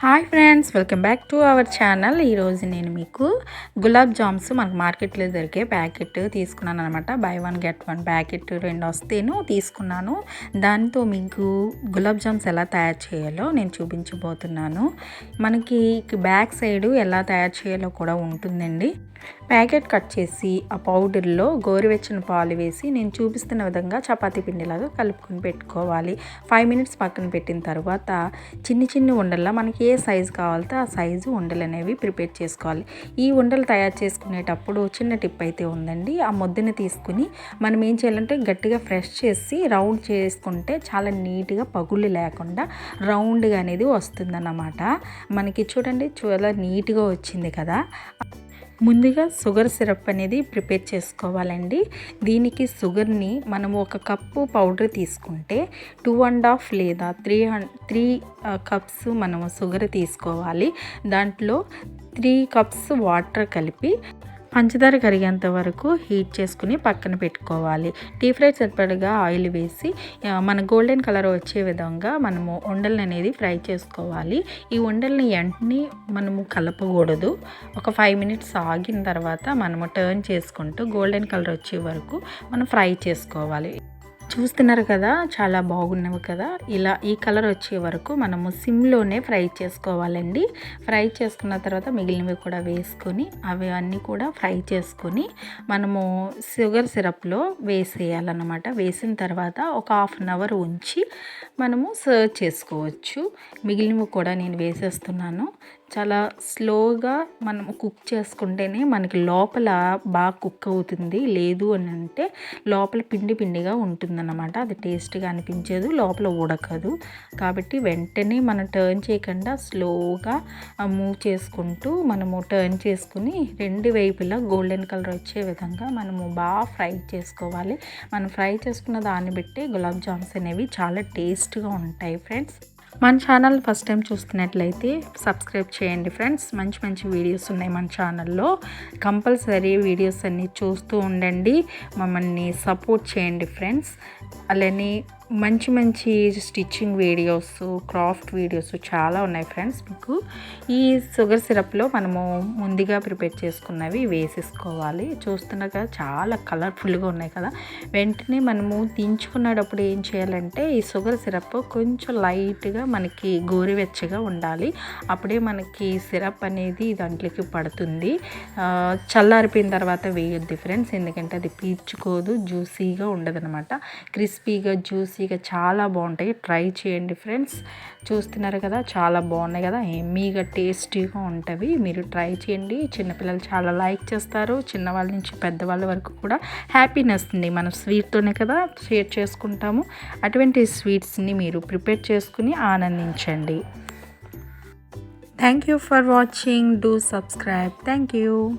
Hi friends welcome back to our channel. ఈరోజు నేను మీకు గులాబ్ జామ్స్ మనకు మార్కెట్లో దొరికే ప్యాకెట్ తీసుకున్నాను అనమాట buy one get one packet రెండు వస్తేను తీసుకున్నాను. దాంతో మీకు గులాబ్ జామ్స్ ఎలా తయారు చేయాలో నేను చూపించబోతున్నాను. మనకి బ్యాక్ సైడ్ ఎలా తయారు చేయాలో కూడా ఉంటుందండి. ప్యాకెట్ కట్ చేసి ఆ పౌడర్లో గోరువెచ్చని పాలు వేసి నేను చూపిస్తున్న విధంగా చపాతీ పిండిలాగా కలుపుకొని పెట్టుకోవాలి. ఫైవ్ మినిట్స్ పక్కన పెట్టిన తర్వాత చిన్ని చిన్ని ఉండల్లా మనకి ఏ సైజు కావాలితే ఆ సైజు ఉండలు అనేవి ప్రిపేర్ చేసుకోవాలి. ఈ ఉండలు తయారు చేసుకునేటప్పుడు చిన్న టిప్ అయితే ఉందండి. ఆ ముద్దని తీసుకుని మనం ఏం చేయాలంటే గట్టిగా ఫ్రెష్ చేసి రౌండ్ చేసుకుంటే చాలా నీట్గా పగుళ్ళు లేకుండా రౌండ్గా అనేది వస్తుందన్నమాట. మనకి చూడండి చాలా నీట్గా వచ్చింది కదా. ముందుగా షుగర్ సిరప్ అనేది ప్రిపేర్ చేసుకోవాలండి. దీనికి షుగర్ని మనం ఒక కప్పు పౌడర్ తీసుకుంటే టూ అండ్ హాఫ్ లేదా త్రీ త్రీ కప్స్ మనము షుగర్ తీసుకోవాలి. దాంట్లో త్రీ కప్స్ వాటర్ కలిపి పంచదార కరిగేంత వరకు హీట్ చేసుకుని పక్కన పెట్టుకోవాలి. డీప్ ఫ్రై సరిపడగా ఆయిల్ వేసి మన గోల్డెన్ కలర్ వచ్చే విధంగా మనము ఉండలు అనేది ఫ్రై చేసుకోవాలి. ఈ ఉండల్ని వెంటనే మనము కలపకూడదు. ఒక ఫైవ్ మినిట్స్ ఆగిన తర్వాత మనము టర్న్ చేసుకుంటూ గోల్డెన్ కలర్ వచ్చే వరకు మనం ఫ్రై చేసుకోవాలి. చూస్తున్నారు కదా చాలా బాగున్నవి కదా. ఇలా ఈ కలర్ వచ్చే వరకు మనము సిమ్లోనే ఫ్రై చేసుకోవాలండి. ఫ్రై చేసుకున్న తర్వాత మిగిలినవి కూడా వేసుకొని అవి అన్నీ కూడా ఫ్రై చేసుకొని మనము షుగర్ సిరప్లో వేసేయాలన్నమాట. వేసిన తర్వాత ఒక హాఫ్ అన్ అవర్ ఉంచి మనము సర్వ్ చేసుకోవచ్చు. మిగిలినవి కూడా నేను వేసేస్తున్నాను. చాలా స్లోగా మనం కుక్ చేసుకుంటేనే మనకి లోపల బాగా కుక్ అవుతుంది. లేదు అని అంటే లోపల పిండి పిండిగా ఉంటుందన్నమాట. అది టేస్ట్గా అనిపించదు లోపల ఉడకదు. కాబట్టి వెంటనే మనం టర్న్ చేయకుండా స్లోగా మూవ్ చేసుకుంటూ మనము టర్న్ చేసుకుని రెండు వైపులా గోల్డెన్ కలర్ వచ్చే విధంగా మనము బాగా ఫ్రై చేసుకోవాలి. మనం ఫ్రై చేసుకున్న దాన్ని బట్టి గులాబ్ జామ్స్ అనేవి చాలా టేస్ట్గా ఉంటాయి ఫ్రెండ్స్ మన ఛానల్ ఫస్ట్ టైం చూస్తున్నట్లయితే సబ్స్క్రైబ్ చేయండి ఫ్రెండ్స్. మంచి మంచి వీడియోస్ ఉన్నాయి మన ఛానల్లో. కంపల్సరీ వీడియోస్ అన్నీ చూస్తూ ఉండండి. మమ్మల్ని సపోర్ట్ చేయండి ఫ్రెండ్స్. అలానే మంచి మంచి స్టిచ్చింగ్ వీడియోస్ క్రాఫ్ట్ వీడియోస్ చాలా ఉన్నాయి ఫ్రెండ్స్. మీకు ఈ షుగర్ సిరప్లో మనము ముందుగా ప్రిపేర్ చేసుకున్నవి వేసేసుకోవాలి. చూస్తున్నాక చాలా కలర్ఫుల్గా ఉన్నాయి కదా. వెంటనే మనము దించుకున్నప్పుడు ఏం చేయాలంటే ఈ షుగర్ సిరప్ కొంచెం లైట్గా మనకి గోరువెచ్చగా ఉండాలి. అప్పుడే మనకి సిరప్ అనేది దాంట్లోకి పడుతుంది. చల్లారిపోయిన తర్వాత వేయొద్ది ఫ్రెండ్స్. ఎందుకంటే అది పీల్చుకోదు జ్యూసీగా ఉండదు అనమాట క్రిస్పీగా జ్యూసీగా చాలా బాగుంటాయి. ట్రై చేయండి ఫ్రెండ్స్. చూస్తున్నారు కదా చాలా బాగున్నాయి కదా. ఎమ్మీగా టేస్టీగా ఉంటవి. మీరు ట్రై చేయండి. చిన్నపిల్లలు చాలా లైక్ చేస్తారు. చిన్నవాళ్ళ నుంచి పెద్దవాళ్ళ వరకు కూడా హ్యాపీనెస్ ఉంది మనం స్వీట్తోనే కదా షేర్ చేసుకుంటాము. అటువంటి స్వీట్స్ని మీరు ప్రిపేర్ చేసుకుని ఆనందించండి. Thank you for watching. Do subscribe. Thank you.